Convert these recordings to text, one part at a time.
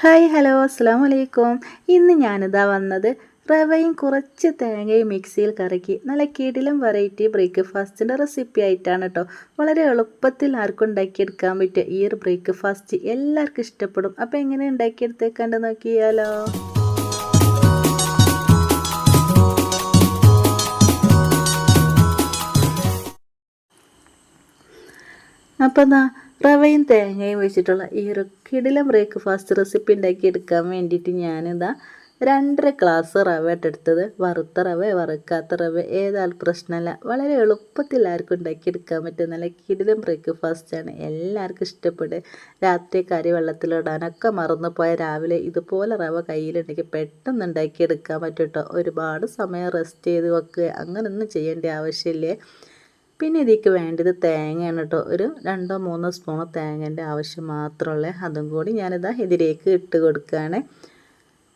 Hi hello അസ്സാം വലൈക്കും ഇന്ന് ഞാനിതാ വന്നത് റവയും കുറച്ച് തേങ്ങയും മിക്സിയിൽ കറക്കി നല്ല കിടിലം വെറൈറ്റി ബ്രേക്ക്ഫാസ്റ്റിന്റെ റെസിപ്പി ആയിട്ടാണ് കേട്ടോ വളരെ എളുപ്പത്തിൽ ആർക്കും ഉണ്ടാക്കിയെടുക്കാൻ പറ്റിയ ഈ ഒരു ബ്രേക്ക്ഫാസ്റ്റ് എല്ലാവർക്കും ഇഷ്ടപ്പെടും. അപ്പോൾ എങ്ങനെ ഉണ്ടാക്കിയെടുത്തേക്കാണ്ട് നോക്കിയാലോ. അപ്പോൾ എന്താ റവയും തേങ്ങയും വെച്ചിട്ടുള്ള ഈ ഒരു കിടിലം ബ്രേക്ക്ഫാസ്റ്റ് റെസിപ്പി ഉണ്ടാക്കി എടുക്കാൻ വേണ്ടിയിട്ട് ഞാനിതാ രണ്ടര ഗ്ലാസ് റവ എടുത്തത്. വറുത്ത റവ വറുക്കാത്ത റവ ഏതാൽ പ്രശ്നമല്ല വളരെ എളുപ്പത്തിൽ ആർക്കും ഉണ്ടാക്കിയെടുക്കാൻ പറ്റും. നല്ല കിടിലം ബ്രേക്ക്ഫാസ്റ്റാണ് എല്ലാവർക്കും ഇഷ്ടപ്പെടും. രാത്രി കറി വെള്ളത്തിലിടാനൊക്കെ മറന്നു പോയ രാവിലെ ഇതുപോലെ റവ കയ്യിലുണ്ടെങ്കിൽ പെട്ടെന്ന് ഉണ്ടാക്കിയെടുക്കാൻ പറ്റും കേട്ടോ ഒരുപാട് സമയം റെസ്റ്റ് ചെയ്ത് വെക്കുക. അങ്ങനെയൊന്നും ചെയ്യേണ്ട ആവശ്യമില്ലേ? പിന്നെ ഇതിലേക്ക് വേണ്ടത് തേങ്ങയാണ് കേട്ടോ ഒരു രണ്ടോ മൂന്നോ സ്പൂൺ തേങ്ങേന്റെ ആവശ്യം മാത്രമുള്ളേ അതും കൂടി ഞാനിതാ ഇതിലേക്ക് ഇട്ട് കൊടുക്കുകയാണ്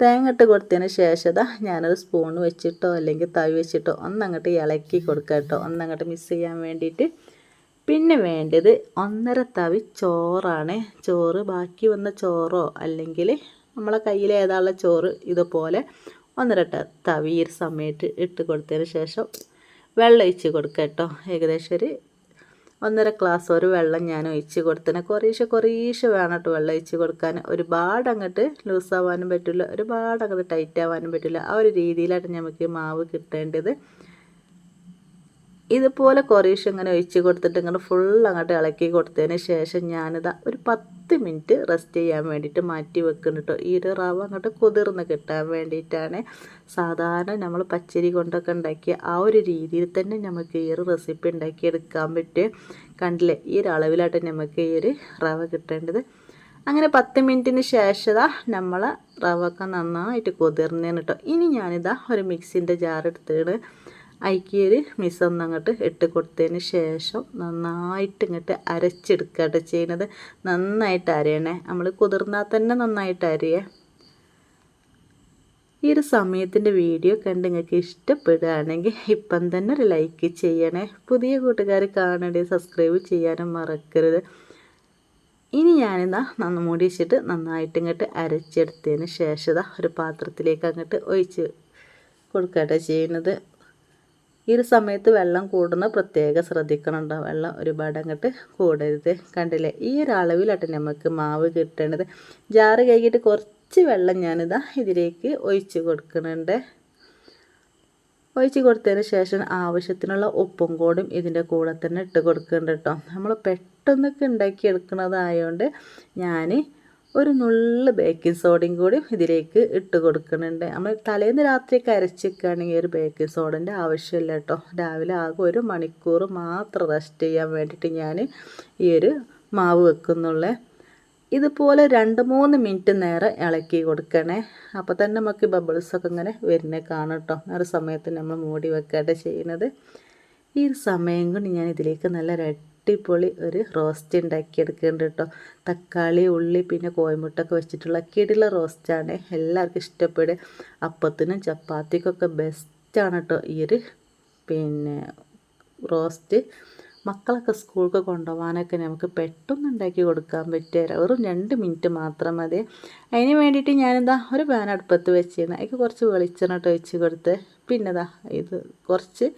തേങ്ങ ഇട്ട് കൊടുത്തതിന് ശേഷം ഇതാ ഞാനൊരു സ്പൂൺ വെച്ചിട്ടോ അല്ലെങ്കിൽ തവി വെച്ചിട്ടോ ഒന്നങ്ങോട്ട് ഇളക്കി കൊടുക്കുക കേട്ടോ ഒന്നങ്ങോട്ട് മിക്സ് ചെയ്യാൻ വേണ്ടിയിട്ട്. പിന്നെ വേണ്ടത് ഒന്നര തവി ചോറാണ്. ചോറ് ബാക്കി വന്ന ചോറോ അല്ലെങ്കിൽ നമ്മളെ കയ്യിൽ ഏതാളുള്ള ചോറ് ഇതുപോലെ ഒന്നര തവി ഈ സമയത്ത് ഇട്ട് കൊടുത്തതിന് ശേഷം വെള്ളം ഒഴിച്ച് കൊടുക്കുക കേട്ടോ. ഏകദേശം ഒരു ഒന്നര ഗ്ലാസ് ഒരു വെള്ളം ഞാൻ ഒഴിച്ച് കൊടുത്തന്നെ. കുറേശ്ശെ കുറേശ്ശെ വേണം കേട്ടോ വെള്ളം ഒഴിച്ച് കൊടുക്കാൻ. ഒരുപാട് അങ്ങോട്ട് ലൂസാവാനും പറ്റില്ല. ഒരുപാട് അങ്ങോട്ട് ടൈറ്റ് ആവാനും പറ്റില്ല. ആ ഒരു രീതിയിലാണ് നമുക്ക് മാവ് കിട്ടേണ്ടത്. ഇതുപോലെ കുറേശ്ശെ ഇങ്ങനെ ഒഴിച്ച് കൊടുത്തിട്ട് ഇങ്ങനെ ഫുൾ അങ്ങോട്ട് ഇളക്കി കൊടുത്തതിന് ശേഷം ഞാനിതാ ഒരു പത്ത് മിനിറ്റ് റെസ്റ്റ് ചെയ്യാൻ വേണ്ടിയിട്ട് മാറ്റി വെക്കുന്നു കേട്ടോ ഈ ഒരു റവ അങ്ങോട്ട് കുതിർന്ന് കിട്ടാൻ വേണ്ടിയിട്ടാണ് സാധാരണ നമ്മൾ പച്ചരി കൊണ്ടൊക്കെ ഉണ്ടാക്കിയ ആ ഒരു രീതിയിൽ തന്നെ നമുക്ക് ഈ ഒരു റെസിപ്പി ഉണ്ടാക്കിയെടുക്കാൻ പറ്റും. കണ്ടില്ലേ? ഈ ഒരു അളവിലായിട്ട് നമുക്ക് ഈ ഒരു റവ കിട്ടേണ്ടത്. അങ്ങനെ പത്ത് മിനിറ്റിന് ശേഷം നമ്മൾ റവ ഒക്കെ നന്നായിട്ട് കുതിർന്നേന് കേട്ടോ ഇനി ഞാനിതാ ഒരു മിക്സിന്റെ ജാർ എടുത്തിട്ട് അതിക്ക് മിസം അങ്ങോട്ട് ഇട്ട് കൊടുത്തതിന് ശേഷം നന്നായിട്ട് ഇങ്ങോട്ട് അരച്ചെടുക്കുകയാണ് ചെയ്യുന്നത്. നന്നായിട്ട് അരയണേ. നമ്മൾ കുതിർന്നാൽ തന്നെ നന്നായിട്ട് അരയേ. ഈ ഒരു സമയത്തിന്റെ വീഡിയോ കണ്ട് നിങ്ങൾക്ക് ഇഷ്ടപ്പെടുകയാണെങ്കിൽ ഇപ്പം തന്നെ ഒരു ലൈക്ക് ചെയ്യണേ. പുതിയ കൂട്ടുകാർ കാണണേ സബ്സ്ക്രൈബ് ചെയ്യാനും മറക്കരുത്. ഇനി ഞാനിതാ നന്ന് മൂടി വെച്ചിട്ട് നന്നായിട്ട് ഇങ്ങോട്ട് അരച്ചെടുത്തതിന് ശേഷം ഒരു പാത്രത്തിലേക്ക് അങ്ങോട്ട് ഒഴിച്ച് കൊടുക്കട്ടെ ചെയ്യുന്നത്. ഈ ഒരു സമയത്ത് വെള്ളം കൂടുന്ന പ്രത്യേകം ശ്രദ്ധിക്കണം വെള്ളം ഒരുപാട് അങ്ങോട്ട് കൂടരുത്. കണ്ടില്ലേ? ഈ ഒരു അളവിലാട്ടെ നമുക്ക് മാവ് കിട്ടേണ്ടത് ജാറ് കഴുകിയിട്ട് കുറച്ച് വെള്ളം ഞാനിതാ ഇതിലേക്ക് ഒഴിച്ച് കൊടുക്കുന്നുണ്ട് ഒഴിച്ച് കൊടുത്തതിന് ശേഷം ആവശ്യത്തിനുള്ള ഉപ്പും കൂടും ഇതിന്റെ കൂടെ തന്നെ ഇട്ട് കൊടുക്കുന്നുണ്ട് കേട്ടോ നമ്മൾ പെട്ടെന്നൊക്കെ ഉണ്ടാക്കി എടുക്കുന്നതായതുകൊണ്ട് ഞാൻ ഒരു നുള്ള് ബേക്കിംഗ് സോഡയും കൂടി ഇതിലേക്ക് ഇട്ട് കൊടുക്കുന്നുണ്ട്. നമ്മൾ തലേന്ന് രാത്രിയൊക്കെ അരച്ചിരിക്കുകയാണെങ്കിൽ ഒരു ബേക്കിംഗ് സോഡന്റെ ആവശ്യമില്ല കേട്ടോ. രാവിലെ ആകെ ഒരു മണിക്കൂർ മാത്രം റെസ്റ്റ് ചെയ്യാൻ വേണ്ടിയിട്ട് ഞാൻ ഈ ഒരു മാവ് വെക്കുന്നുള്ളേ. ഇതുപോലെ രണ്ട് മൂന്ന് മിനിറ്റ് നേരം ഇളക്കി കൊടുക്കണേ. അപ്പോൾ തന്നെ നമുക്ക് ബബിൾസൊക്കെ ഇങ്ങനെ വരുന്നേ കാണും കേട്ടോ. ആ ഒരു സമയത്ത് നമ്മൾ മൂടി വെക്കാതെ ചെയ്യുന്നത്. ഈ ഒരു സമയം കൊണ്ട് ഞാൻ ഇതിലേക്ക് നല്ല അടിപൊളി ഒരു റോസ്റ്റ് ഉണ്ടാക്കിയെടുക്കുന്നുണ്ട് കേട്ടോ. തക്കാളി ഉള്ളി പിന്നെ കോയമുട്ടൊക്കെ വെച്ചിട്ടുള്ള കിടില റോസ്റ്റാണ് എല്ലാവർക്കും ഇഷ്ടപ്പെടുക അപ്പത്തിനും ചപ്പാത്തിക്കൊക്കെ ബെസ്റ്റാണ് കേട്ടോ ഈ ഒരു പിന്നെ റോസ്റ്റ്. മക്കളൊക്കെ സ്കൂൾക്ക് കൊണ്ടുപോകാനൊക്കെ നമുക്ക് പെട്ടെന്ന് ഉണ്ടാക്കി കൊടുക്കാൻ പറ്റിയ വെറും രണ്ട് മിനിറ്റ് മാത്രം മതി. അതിന് വേണ്ടിയിട്ട് ഞാനെന്താ ഒരു പാൻ അടുപ്പത്ത് വെച്ചിരുന്നു അതിൽ കുറച്ച് വെളിച്ചെണ്ണ വെച്ച് കൊടുത്ത് പിന്നെ ഇത് കുറച്ച്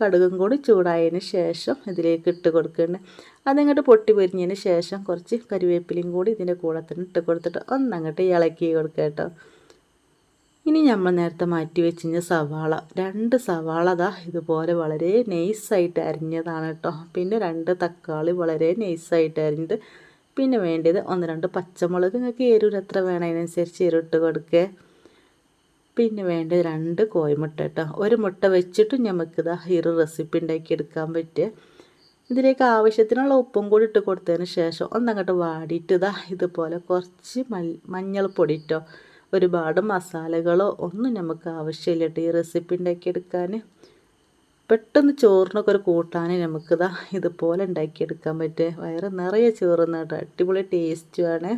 കടുകും കൂടി ചൂടായതിന് ശേഷം ഇതിലേക്ക് ഇട്ട് കൊടുക്കുന്നുണ്ട് അതിങ്ങോട്ട് പൊട്ടി പൊരിഞ്ഞതിന് ശേഷം കുറച്ച് കരിവേപ്പിലയും കൂടി ഇതിന്റെ കൂടെ തന്നെ ഇട്ട് കൊടുത്തിട്ട് ഒന്നങ്ങോട്ട് ഇളക്കി കൊടുക്കുക കേട്ടോ. ഇനി നമ്മൾ നേരത്തെ മാറ്റി വെച്ചിഞ്ഞ സവാള രണ്ട് സവാള ദാ ഇതുപോലെ വളരെ നെയ്സായിട്ട് അരിഞ്ഞതാണ് കേട്ടോ. പിന്നെ രണ്ട് തക്കാളി വളരെ നെയ്സായിട്ട് അരിഞ്ഞത് പിന്നെ വേണ്ടത് ഒന്ന് രണ്ട് പച്ചമുളക്. നിങ്ങൾക്ക് എരിവിൽ എത്ര വേണം? അതിനനുസരിച്ച് എരിവിട്ട് കൊടുക്കുക പിന്നെ വേണ്ട രണ്ട് കോഴിമുട്ട കേട്ടോ ഒരു മുട്ട വെച്ചിട്ടും നമുക്കിതാ ഈ ഒരു റെസിപ്പി ഉണ്ടാക്കിയെടുക്കാൻ പറ്റുക ഇതിലേക്ക് ആവശ്യത്തിനുള്ള ഉപ്പും കൂടി ഇട്ട് കൊടുത്തതിന് ശേഷം ഒന്നങ്ങോട്ട് വാടിയിട്ട് ഇതാ ഇതുപോലെ കുറച്ച് മഞ്ഞൾപ്പൊടി ഇട്ടോ ഒരുപാട് മസാലകളോ ഒന്നും നമുക്ക് ആവശ്യമില്ല കേട്ടോ ഈ റെസിപ്പി ഉണ്ടാക്കിയെടുക്കാൻ പെട്ടെന്ന് ചോറിനൊക്കെ ഒരു കൂട്ടാൻ നമുക്കിതാ ഇതുപോലെ ഉണ്ടാക്കിയെടുക്കാൻ പറ്റുക വയറ് നിറയെ ചോറുന്ന കേട്ടോ അടിപൊളി ടേസ്റ്റുമാണ്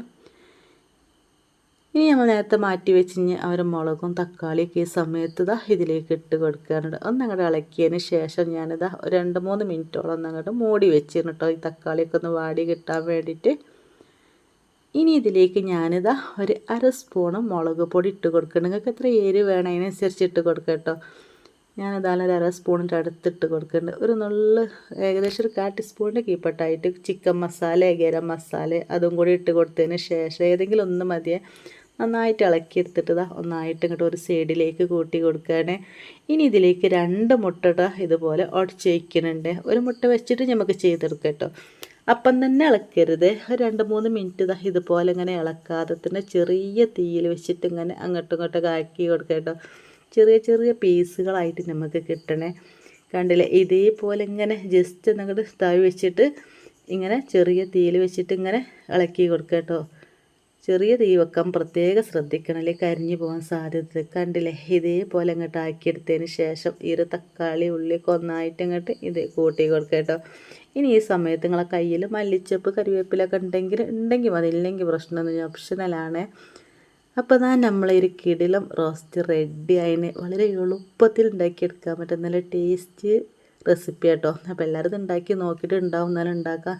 ഇനി നമ്മൾ നേരത്തെ മാറ്റി വെച്ച് അവർ മുളകും തക്കാളിയൊക്കെ ഈ സമയത്ത് ഇതാ ഇതിലേക്ക് ഇട്ട് കൊടുക്കാറുണ്ട് ഒന്നങ്ങോട്ട് ഇളക്കിയതിന് ശേഷം ഞാനിതാ രണ്ട് മൂന്ന് മിനിറ്റോളം ഒന്നങ്ങോട്ട് മൂടി വെച്ചിരുന്നു കേട്ടോ ഈ തക്കാളിയൊക്കെ ഒന്ന് വാടി കിട്ടാൻ വേണ്ടിയിട്ട്. ഇനി ഇതിലേക്ക് ഞാനിതാ ഒരു അര സ്പൂണ് മുളക് പൊടി ഇട്ട് കൊടുക്കണം നിങ്ങൾക്ക് എത്ര ഏര് വേണം അതിനനുസരിച്ച് ഇട്ട് കൊടുക്കാം കേട്ടോ ഞാനിതാണ് ഒരു അര സ്പൂണിന്റെ അടുത്തിട്ട് കൊടുക്കുന്നുണ്ട്. ഒരു നുള്ള ഏകദേശം ഒരു കാ ടീസ്പൂണിന്റെ കീപ്പട്ടായിട്ട് ചിക്കൻ മസാല ഗരം മസാല അതും കൂടി ഇട്ട് കൊടുത്തതിന് ശേഷം ഏതെങ്കിലും ഒന്ന് മതിയെ. നന്നായിട്ട് ഇളക്കിയെടുത്തിട്ട് ഒന്നായിട്ട് ഇങ്ങോട്ട് ഒരു സൈഡിലേക്ക് കൂട്ടി കൊടുക്കുകയാണ്. ഇനി ഇതിലേക്ക് രണ്ട് മുട്ട ഇതുപോലെ ഉടച്ച് വയ്ക്കുന്നുണ്ട് ഒരു മുട്ട വെച്ചിട്ട് നമുക്ക് ചെയ്തെടുക്കാം കേട്ടോ. അപ്പം തന്നെ ഇളക്കരുത്. രണ്ട് മൂന്ന് മിനിറ്റ് ഇതാ ഇതുപോലെ ഇങ്ങനെ ഇളക്കാതെ തന്നെ ചെറിയ തീയിൽ വെച്ചിട്ട് ഇങ്ങനെ അങ്ങോട്ടും ഇങ്ങോട്ടും ആക്കി കൊടുക്കുക കേട്ടോ. ചെറിയ ചെറിയ പീസുകളായിട്ട് നമുക്ക് കിട്ടണേ. കണ്ടില്ലേ? ഇതേപോലെ ഇങ്ങനെ ജസ്റ്റ് നിങ്ങൾ തവി വെച്ചിട്ട് ഇങ്ങനെ ചെറിയ തീയിൽ വെച്ചിട്ട് ഇങ്ങനെ ഇളക്കി കൊടുക്കുക കേട്ടോ. ചെറിയ തീ വെക്കാൻ പ്രത്യേകം ശ്രദ്ധിക്കണം അല്ലെങ്കിൽ കരിഞ്ഞു പോകാൻ സാധ്യത കണ്ടില്ലേ? ഇതേപോലെ അങ്ങോട്ട് ആക്കിയെടുത്തതിന് ശേഷം ഇര തക്കാളി ഉള്ളി കൊന്നായിട്ട് അങ്ങോട്ട് ഇത് കൂട്ടി കൊടുക്കുക കേട്ടോ. ഇനി ഈ സമയത്ത് നിങ്ങളെ കയ്യിൽ മല്ലിച്ചപ്പ് കറിവേപ്പിലൊക്കെ ഉണ്ടെങ്കിൽ ഉണ്ടെങ്കിൽ മതി. ഇല്ലെങ്കിൽ പ്രശ്നമൊന്നും ഓപ്ഷണലാണ് അപ്പോൾ ഞാൻ നമ്മളെ ഒരു കിടിലം റോസ്റ്റ് റെഡി ആയിന് വളരെ എളുപ്പത്തിൽ ഉണ്ടാക്കിയെടുക്കാൻ പറ്റും. നല്ല ടേസ്റ്റ് റെസിപ്പി കേട്ടോ അപ്പോൾ എല്ലാവരും ഇത് ഉണ്ടാക്കി നോക്കിയിട്ട് ഉണ്ടാവും എന്നാലും ഉണ്ടാക്കാൻ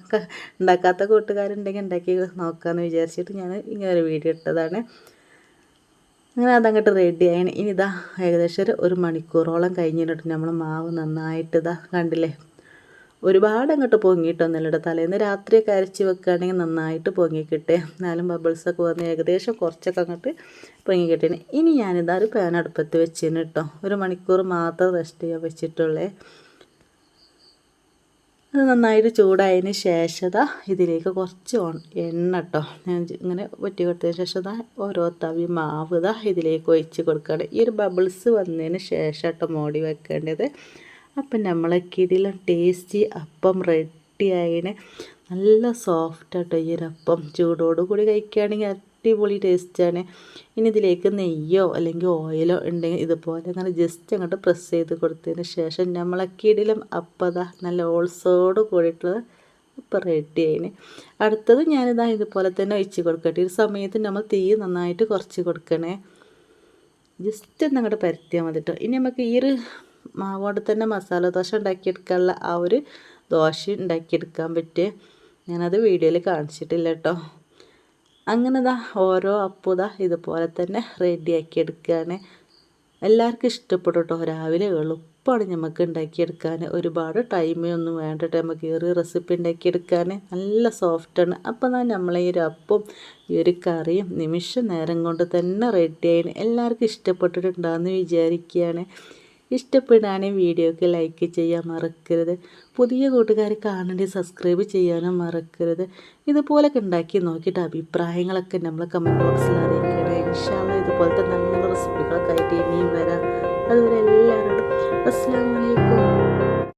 ഉണ്ടാക്കാത്ത കൂട്ടുകാരുണ്ടെങ്കിൽ ഉണ്ടാക്കി നോക്കാമെന്ന് വിചാരിച്ചിട്ട് ഞാൻ ഇങ്ങനെ ഒരു വീഡിയോ ഇട്ടതാണ്. അങ്ങനെ അതങ്ങോട്ട് റെഡി ആയിന്. ഇനി ഇതാ ഏകദേശം ഒരു ഒരു മണിക്കൂറോളം കഴിഞ്ഞിട്ട് നമ്മൾ മാവ് നന്നായിട്ട് ഇതാ കണ്ടില്ലേ? ഒരുപാട് അങ്ങോട്ട് പൊങ്ങിയിട്ടൊന്നുമില്ല തലേന്ന് രാത്രിയൊക്കെ അരച്ച് വെക്കുകയാണെങ്കിൽ നന്നായിട്ട് പൊങ്ങിക്കിട്ടേ എന്നാലും ബബിൾസൊക്കെ വന്ന് ഏകദേശം കുറച്ചൊക്കെ അങ്ങോട്ട് പൊങ്ങിക്കിട്ടേ ഇനി ഞാനിതാ ഒരു പാൻ അടുപ്പത്ത് വെച്ചിന് കേട്ടോ ഒരു മണിക്കൂർ മാത്രം റെസ്റ്റ് ചെയ്യാൻ വെച്ചിട്ടുള്ളേ. അത് നന്നായിട്ട് ചൂടായതിന് ശേഷം ഇതിലേക്ക് കുറച്ച് എണ്ണ കേട്ടോ ഞാൻ ഇങ്ങനെ വെട്ടി കൊടുത്തതിന് ശേഷം ഓരോ തവി മാവ് ഇതാ ഇതിലേക്ക് ഒഴിച്ച് കൊടുക്കുകയാണ് ഈ ഒരു ബബിൾസ് വന്നതിന് ശേഷം കേട്ടോ മോടി വെക്കേണ്ടത്. അപ്പം നമ്മളെ കിടിലും ടേസ്റ്റി അപ്പം റെഡി ആയതിന് നല്ല സോഫ്റ്റ് ആട്ടോ ഈ ഒരു അപ്പം. ചൂടോട് കൂടി കഴിക്കുകയാണെങ്കിൽ അടിപൊളി ടേസ്റ്റാണ്. ഇനി ഇതിലേക്ക് നെയ്യോ അല്ലെങ്കിൽ ഓയിലോ ഉണ്ടെങ്കിൽ ഇതുപോലെ അങ്ങനെ ജസ്റ്റ് അങ്ങോട്ട് പ്രസ് ചെയ്ത് കൊടുത്തതിന് ശേഷം നമ്മളക്കിടയിലും അപ്പതാ നല്ല ഓൾസോട് കൂടിയിട്ടുള്ള ഇപ്പം റെഡി ആയിന്. അടുത്തത് ഞാനിതാ ഇതുപോലെ തന്നെ ഒഴിച്ച് കൊടുക്കട്ടെ. ഒരു സമയത്ത് നമ്മൾ തീ നന്നായിട്ട് കുറച്ച് കൊടുക്കണേ. ജസ്റ്റ് ഒന്ന് അങ്ങോട്ട് പരത്തിയാൽ മതി കേട്ടോ ഇനി നമുക്ക് ഈ ഒരു മാവോട് തന്നെ മസാല ദോശ ഉണ്ടാക്കിയെടുക്കാനുള്ള ആ ഒരു ദോശ ഉണ്ടാക്കിയെടുക്കാൻ പറ്റിയ ഞാനത് വീഡിയോയിൽ കാണിച്ചിട്ടില്ല കേട്ടോ അങ്ങനെ ദാ ഓരോ അപ്പുതാ ഇതുപോലെ തന്നെ റെഡിയാക്കി എടുക്കുകയാണ് എല്ലാവർക്കും ഇഷ്ടപ്പെടും കേട്ടോ രാവിലെ എളുപ്പമാണ് നമുക്ക് ഉണ്ടാക്കിയെടുക്കാൻ ഒരുപാട് ടൈമൊന്നും വേണ്ടിട്ട് നമുക്ക് ഈ ഒരു റെസിപ്പി ഉണ്ടാക്കിയെടുക്കാൻ നല്ല സോഫ്റ്റാണ് അപ്പോൾ ഞാൻ നമ്മളെ ഈ ഒരു അപ്പം ഈ ഒരു കറിയും നിമിഷ നേരം കൊണ്ട് തന്നെ റെഡിയായി എല്ലാവർക്കും ഇഷ്ടപ്പെട്ടിട്ടുണ്ടാകുമെന്ന് വിചാരിക്കുകയാണ് ഇഷ്ടപ്പെടാനും വീഡിയോക്ക് ലൈക്ക് ചെയ്യാൻ മറക്കരുത്. പുതിയ കൂട്ടുകാർ കാണേണ്ടി സബ്സ്ക്രൈബ് ചെയ്യാനും മറക്കരുത്. ഇതുപോലൊക്കെ ഉണ്ടാക്കി നോക്കിയിട്ട് അഭിപ്രായങ്ങളൊക്കെ നമ്മൾ കമന്റ് ബോക്സിൽ അറിയിക്കണം. ഇൻഷാല്ല ഇതുപോലത്തെ നല്ല റെസിപ്പികളൊക്കെ ആയിട്ട് ഇനിയും വരാം. അതുവരെ എല്ലാവരോടും അസ്സാം വലൈക്കും